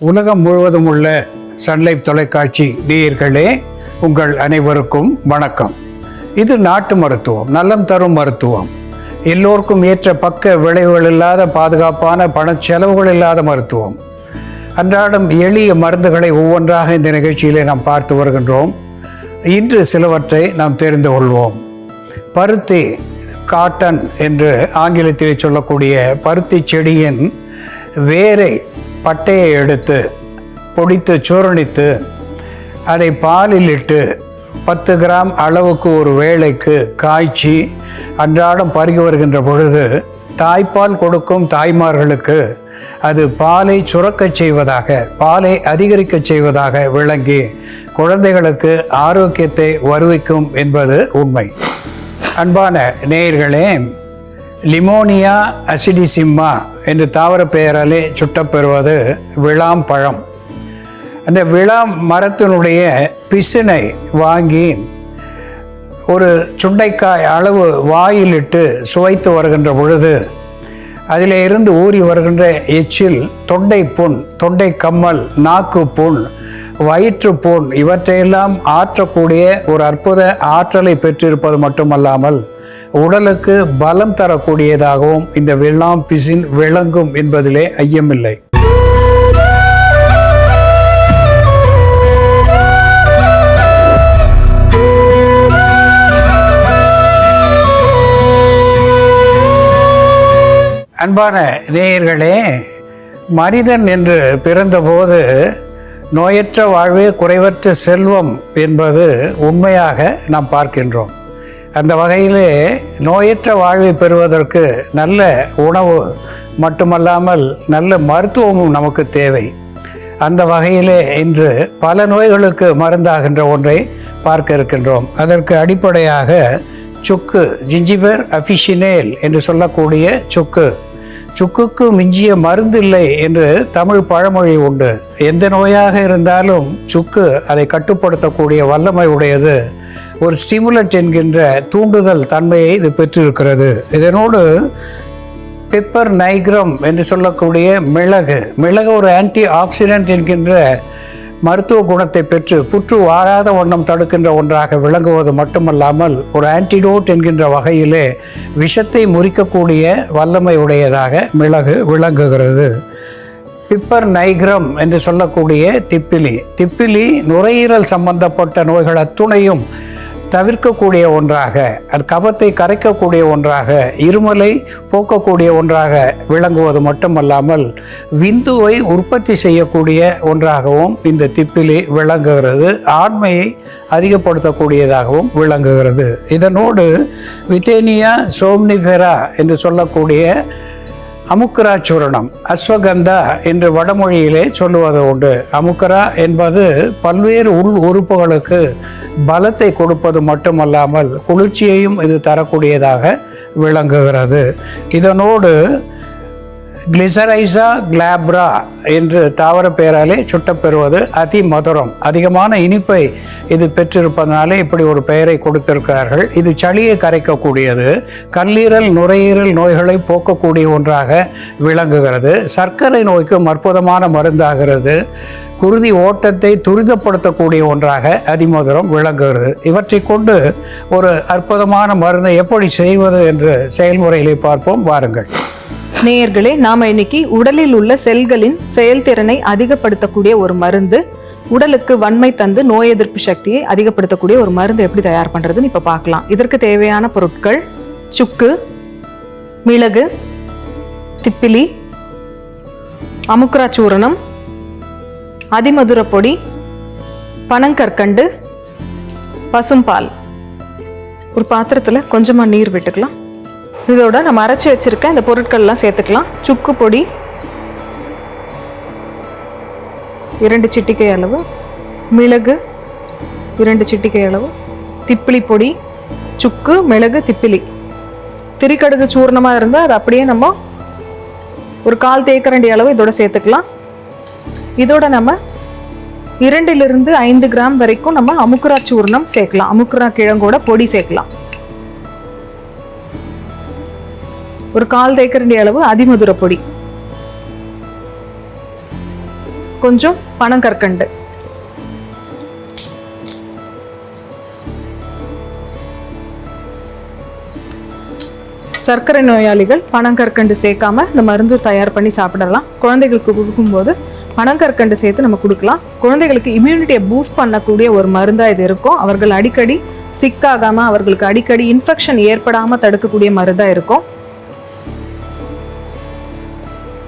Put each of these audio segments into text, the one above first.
உலகம் முழுவதும் உள்ள சன்லைஃப் தொலைக்காட்சி நேயர்களே உங்கள் அனைவருக்கும் வணக்கம். இது நாட்டு மருத்துவம் நலம் தரும் மருத்துவம். எல்லோருக்கும் ஏற்ற பக்க விளைவுகள் இல்லாத பாதுகாப்பான பணச்செலவுகள் இல்லாத மருத்துவம். அன்றாடம் எளிய மருந்துகளை ஒவ்வொன்றாக இந்த நிகழ்ச்சியிலே நாம் பார்த்து வருகின்றோம். இன்று சிலவற்றை நாம் தெரிந்து கொள்வோம். பருத்தி காட்டன் என்று ஆங்கிலத்தில் சொல்லக்கூடிய பருத்தி செடியின் வேரை பட்டையை எடுத்து பொடித்து சூரணித்து அதை பாலில் இட்டு பத்து கிராம் அளவுக்கு ஒரு வேளைக்கு காய்ச்சி அன்றாடம் பருகி வருகின்ற பொழுது தாய்ப்பால் கொடுக்கும் தாய்மார்களுக்கு அது பாலை சுரக்கச் செய்வதாக பாலை அதிகரிக்கச் செய்வதாக விளங்கி குழந்தைகளுக்கு ஆரோக்கியத்தை வருவிக்கும் என்பது உண்மை. அன்பான நேயர்களே லிமோனியா அசிடிசிம்மா என்று தாவர பெயராலே சுட்டப்பெறுவது விளாம் பழம். அந்த விளாம் மரத்தினுடைய பிசினை வாங்கி ஒரு சுண்டைக்காய் அளவு வாயிலிட்டு சுவைத்து வருகின்ற பொழுது அதில் இருந்து ஊறி வருகின்ற எச்சில் தொண்டை புண் தொண்டை கம்மல் நாக்கு புண் வயிற்று புண் இவற்றையெல்லாம் ஆற்றக்கூடிய ஒரு அற்புத ஆற்றலை பெற்றிருப்பது மட்டுமல்லாமல் உடலுக்கு பலம் தரக்கூடியதாகவும் இந்த வெள்ளாம் பிசின் விளங்கும் என்பதிலே ஐயமில்லை. அன்பான நேயர்களே மனிதன் என்று பிறந்தபோது நோயற்ற வாழ்வே குறைவற்ற செல்வம் என்பது உண்மையாக நாம் பார்க்கின்றோம். அந்த வகையிலே நோயற்ற வாழ்வை பெறுவதற்கு நல்ல உணவு மட்டுமல்லாமல் நல்ல மருத்துவமும் நமக்கு தேவை. அந்த வகையிலே இன்று பல நோய்களுக்கு மருந்தாகின்ற ஒன்றை பார்க்க இருக்கின்றோம். அதற்கு அடிப்படையாக சுக்கு ஜிஞ்சிபர் அஃபிஷினேல் என்று சொல்லக்கூடிய சுக்கு. சுக்குக்கு மிஞ்சிய மருந்தில்லை என்று தமிழ் பழமொழி உண்டு. எந்த நோயாக இருந்தாலும் சுக்கு அதை கட்டுப்படுத்தக்கூடிய வல்லமை உடையது. ஒரு ஸ்டிமுலட் என்கின்ற தூண்டுதல் தன்மையை இது பெற்றிருக்கிறது. இதனோடு பெப்பர் நைக்ரம் என்று சொல்லக்கூடிய மிளகு மிளகு ஒரு ஆன்டி ஆக்சிடென்ட் என்கின்ற மருத்துவ குணத்தை பெற்று புற்று வாராத வண்ணம் தடுக்கின்ற ஒன்றாக விளங்குவது மட்டுமல்லாமல் ஒரு ஆன்டிடோட் என்கின்ற வகையிலே விஷத்தை முறிக்கக்கூடிய வல்லமை உடையதாக மிளகு விளங்குகிறது. பிப்பர் நைக்ரம் என்று சொல்லக்கூடிய திப்பிலி திப்பிலி நுரையீரல் சம்பந்தப்பட்ட நோய்கள் அத்துணையும் தவிர்க்கக்கூடிய ஒன்றாக அது கபத்தை கரைக்கக்கூடிய ஒன்றாக இருமலை போக்கக்கூடிய ஒன்றாக விளங்குவது மட்டுமல்லாமல் விந்துவை உற்பத்தி செய்யக்கூடிய ஒன்றாகவும் இந்த திப்பிலி விளங்குகிறது. ஆண்மையை அதிகப்படுத்தக்கூடியதாகவும் விளங்குகிறது. இதனோடு வித்தேனியா சோம்னிஃபெரா என்று சொல்லக்கூடிய அமுக்கரா சூரணம் அஸ்வகந்தா என்று வடமொழியிலே சொல்லுவது உண்டு. அமுக்கரா என்பது பல்வேறு உள் உறுப்புகளுக்கு பலத்தை கொடுப்பது மட்டுமல்லாமல் குளிர்ச்சியையும் இது தரக்கூடியதாக விளங்குகிறது. இதனோடு கிளிசரைசா கிளாப்ரா என்று தாவர பெயராலே சுட்டப்பெறுவது அதி மதுரம். அதிகமான இனிப்பை இது பெற்றிருப்பதனாலே இப்படி ஒரு பெயரை கொடுத்திருக்கிறார்கள். இது சளியை கரைக்கக்கூடியது கல்லீரல் நுரையீரல் நோய்களை போக்கக்கூடிய ஒன்றாக விளங்குகிறது. சர்க்கரை நோய்க்கும் அற்புதமான மருந்தாகிறது. குருதி ஓட்டத்தை துரிதப்படுத்தக்கூடிய ஒன்றாக அதிமதுரம் விளங்குகிறது. இவற்றை கொண்டு ஒரு அற்புதமான மருந்தை எப்படி செய்வது என்று செயல்முறையிலே பார்ப்போம். வாருங்கள். நேயர்களே நாம இன்னைக்கு உடலில் உள்ள செல்களின் செயல்திறனை அதிகப்படுத்தக்கூடிய ஒரு மருந்து உடலுக்கு வன்மை தந்து நோய் எதிர்ப்பு சக்தியை அதிகப்படுத்தக்கூடிய ஒரு மருந்து எப்படி தயார் பண்ணுறதுன்னு இப்போ பார்க்கலாம். இதற்கு தேவையான பொருட்கள் சுக்கு மிளகு திப்பிலி அமுக்ரா சூரணம் அதிமதுர பொடி பனங்கற்கண்டு பசும்பால் ஒரு பாத்திரத்தில் கொஞ்சமாக நீர் விட்டுக்கலாம். இதோட நம்ம அரைச்சி வச்சுருக்க இந்த பொருட்கள்லாம் சேர்த்துக்கலாம். சுக்கு பொடி இரண்டு சிட்டிக்கை அளவு மிளகு இரண்டு சிட்டிக்கை அளவு திப்பிலி பொடி சுக்கு மிளகு திப்பிலி. திரிக்கடுகு சூர்ணமாக இருந்தால் அது அப்படியே நம்ம ஒரு கால் தேக்கரண்டி அளவு இதோட சேர்த்துக்கலாம். இதோட நம்ம இரண்டிலிருந்து ஐந்து கிராம் வரைக்கும் நம்ம அமுக்குரா சூர்ணம் சேர்க்கலாம். அமுக்குரா கிழங்கோட பொடி சேர்க்கலாம். ஒரு கால் தேக்கரண்டி அளவு அதிமதுர பொடி. கொஞ்சம் பனங்கற்கண்டு சர்க்கரை நோயாளிகள் பனங்கற்கண்டு சேர்க்காம இந்த மருந்து தயார் பண்ணி சாப்பிடலாம். குழந்தைகளுக்கு கொடுக்கும்போது பனங்கற்கண்டு சேர்த்து நம்ம கொடுக்கலாம். குழந்தைகளுக்கு இம்யூனிட்டியை பூஸ்ட் பண்ணக்கூடிய ஒரு மருந்தாக இது இருக்கும் அவர்கள் அடிக்கடி சிக்காகாம அவர்களுக்கு அடிக்கடி இன்ஃபெக்ஷன் ஏற்படாம தடுக்கக்கூடிய மருந்தாக இருக்கும்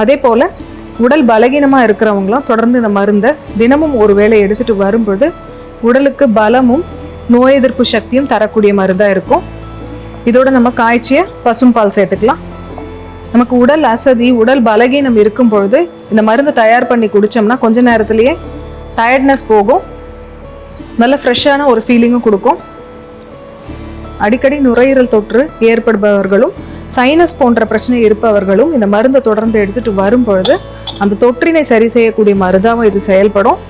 அதே போல உடல் பலகீனமா இருக்கிறவங்களும் தொடர்ந்து இந்த மருந்தை தினமும் ஒரு வேளை எடுத்துட்டு வரும்பொழுது உடலுக்கு பலமும் நோய் எதிர்ப்பு சக்தியும் தரக்கூடிய மருந்தாக இருக்கும். இதோட நம்ம காய்ச்சிய பசும்பால் சேர்த்துக்கலாம். நமக்கு உடல் அசதி உடல் பலகீனம் இருக்கும் பொழுது இந்த மருந்து தயார் பண்ணி குடிச்சோம்னா கொஞ்ச நேரத்திலேயே டயர்ட்னஸ் போகும். நல்ல ஃப்ரெஷ்ஷான ஒரு ஃபீலிங்கும் கொடுக்கும். அடிக்கடி நுரையீரல் தொற்று ஏற்படுபவர்களும் சைனஸ் போன்ற பிரச்சனை இருப்பவர்களும் இந்த மருந்தை தொடர்ந்து எடுத்துட்டு வரும்பொழுது அந்த தொற்றினை சரி செய்யக்கூடிய மருந்தாகவும் இது செயல்படும்.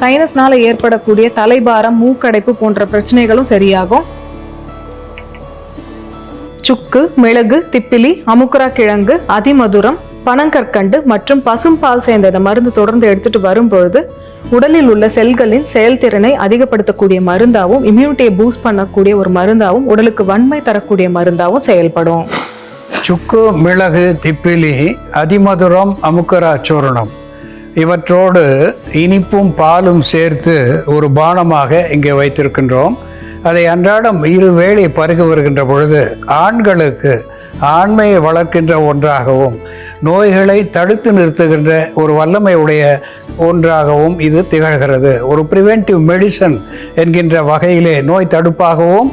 சைனஸ்னால ஏற்படக்கூடிய தலைபாரம் மூக்கடைப்பு போன்ற பிரச்சனைகளும் சரியாகும். சுக்கு மிளகு திப்பிலி அமுக்குரா கிழங்கு அதிமதுரம் பனங்கற்கண்டு மற்றும் பசும்பால் சேர்ந்த இந்த மருந்து தொடர்ந்து எடுத்துட்டு வரும்பொழுது உடலில் உள்ள செல்களின் செயல்திறனை அதிகப்படுத்தக்கூடிய மருந்தாகவும் இம்யூனிட்டியை பூஸ்ட் பண்ணக்கூடிய ஒரு மருந்தாகவும் உடலுக்கு வன்மை தரக்கூடிய மருந்தாகவும் செயல்படும். சுக்கு மிளகு திப்பிலி அதிமதுரம் அமுக்கரா சூரணம். இவற்றோடு இனிப்பும் பாலும் சேர்த்து ஒரு பானமாக இங்கே வைத்திருக்கின்றோம். அதை அன்றாடம் இரு வேளை பருக வருகின்ற பொழுது ஆண்களுக்கு ஆண்மையை வளர்க்கின்ற ஒன்றாகவும் நோய்களை தடுத்து நிறுத்துகின்ற ஒரு வல்லமையுடைய ஒன்றாகவும் இது திகழ்கிறது. ஒரு ப்ரிவென்டிவ் மெடிசன் என்கின்ற வகையிலே நோய் தடுப்பாகவும்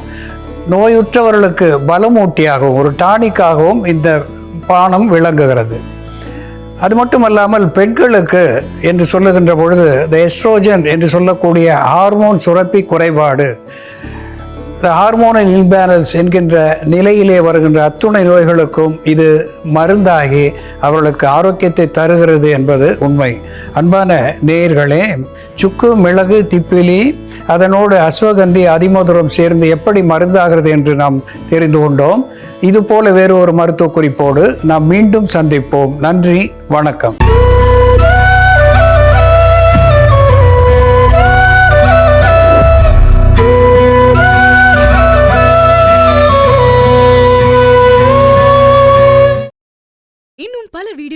நோயுற்றவர்களுக்கு பலமூட்டியாகவும் ஒரு டானிக்காகவும் இந்த பானம் விளங்குகிறது. அது மட்டுமல்லாமல் பெண்களுக்கு என்று சொல்லுகின்ற பொழுது இந்த எஸ்ட்ரோஜன் என்று சொல்லக்கூடிய ஹார்மோன் சுரப்பி குறைபாடு ஹார்மோனல் இன்பேலன்ஸ் என்கின்ற நிலையிலே வருகின்ற அத்துணை நோய்களுக்கும் இது மருந்தாகி அவர்களுக்கு ஆரோக்கியத்தை தருகிறது என்பது உண்மை. அன்பான நேயர்களே சுக்கு மிளகு திப்பிலி அதனோடு அஸ்வகந்தி அதிமதுரம் சேர்ந்து எப்படி மருந்தாகிறது என்று நாம் தெரிந்து கொண்டோம். இது போல வேறு ஒரு மருத்துவ குறிப்போடு நாம் மீண்டும் சந்திப்போம். நன்றி வணக்கம்.